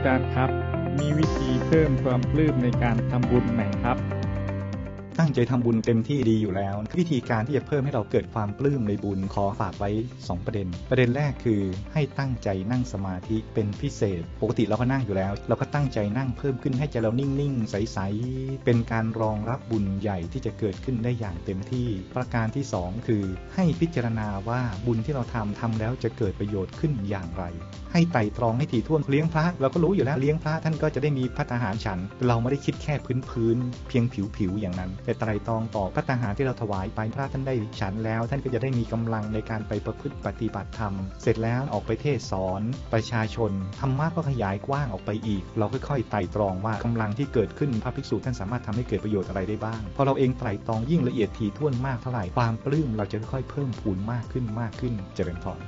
อาจารย์ครับ มีวิธีเพิ่มความปลื้มในการทำบุญไหมครับ ตั้งใจทำบุญเต็มที่ดีอยู่แล้ว วิธีการที่จะเพิ่มให้เราเกิดความปลื้มในบุญขอฝากไว้ 2 ประเด็น ประเด็นแรกคือให้ตั้งใจนั่งสมาธิเป็นพิเศษ ปกติเราก็นั่งอยู่แล้ว เราก็ตั้งใจนั่งเพิ่มขึ้นให้ใจเรานิ่งๆ ใสๆ เป็นการรองรับบุญใหญ่ที่จะเกิดขึ้นได้อย่างเต็มที่ ประการที่ 2 คือ ให้พิจารณาว่าบุญที่เราทำทำแล้วจะเกิดประโยชน์ขึ้นอย่างไร ให้ไต่ตรองให้ถี่ถ้วนเลี้ยงพระเราก็รู้อยู่แล้วเลี้ยงพระท่านก็จะได้มีพัฒหารฉัน เราไม่ได้คิดแค่พื้นพื้นๆเพียงผิวผิวๆอย่างนั้นแต่ไตรตรองต่อพัฒหารที่เราถวายไปพระท่านได้ฉันแล้ว ท่านก็จะได้มีกำลังในการไปประพฤติปฏิบัติธรรม เสร็จแล้วออกไปเทศสอนประชาชนธรรมะก็ขยายกว้างออกไปอีก เราค่อยๆไต่ตรองว่ากำลังที่เกิดขึ้นพระภิกษุท่านสามารถทำให้เกิดประโยชน์อะไรได้บ้างพอเราเองไตร่ตรองยิ่งละเอียดถี่ถ้วนมากเท่าไหร่ความปลื้มเราจะค่อยๆเพิ่มพูนมากขึ้นมากขึ้นเจริญพร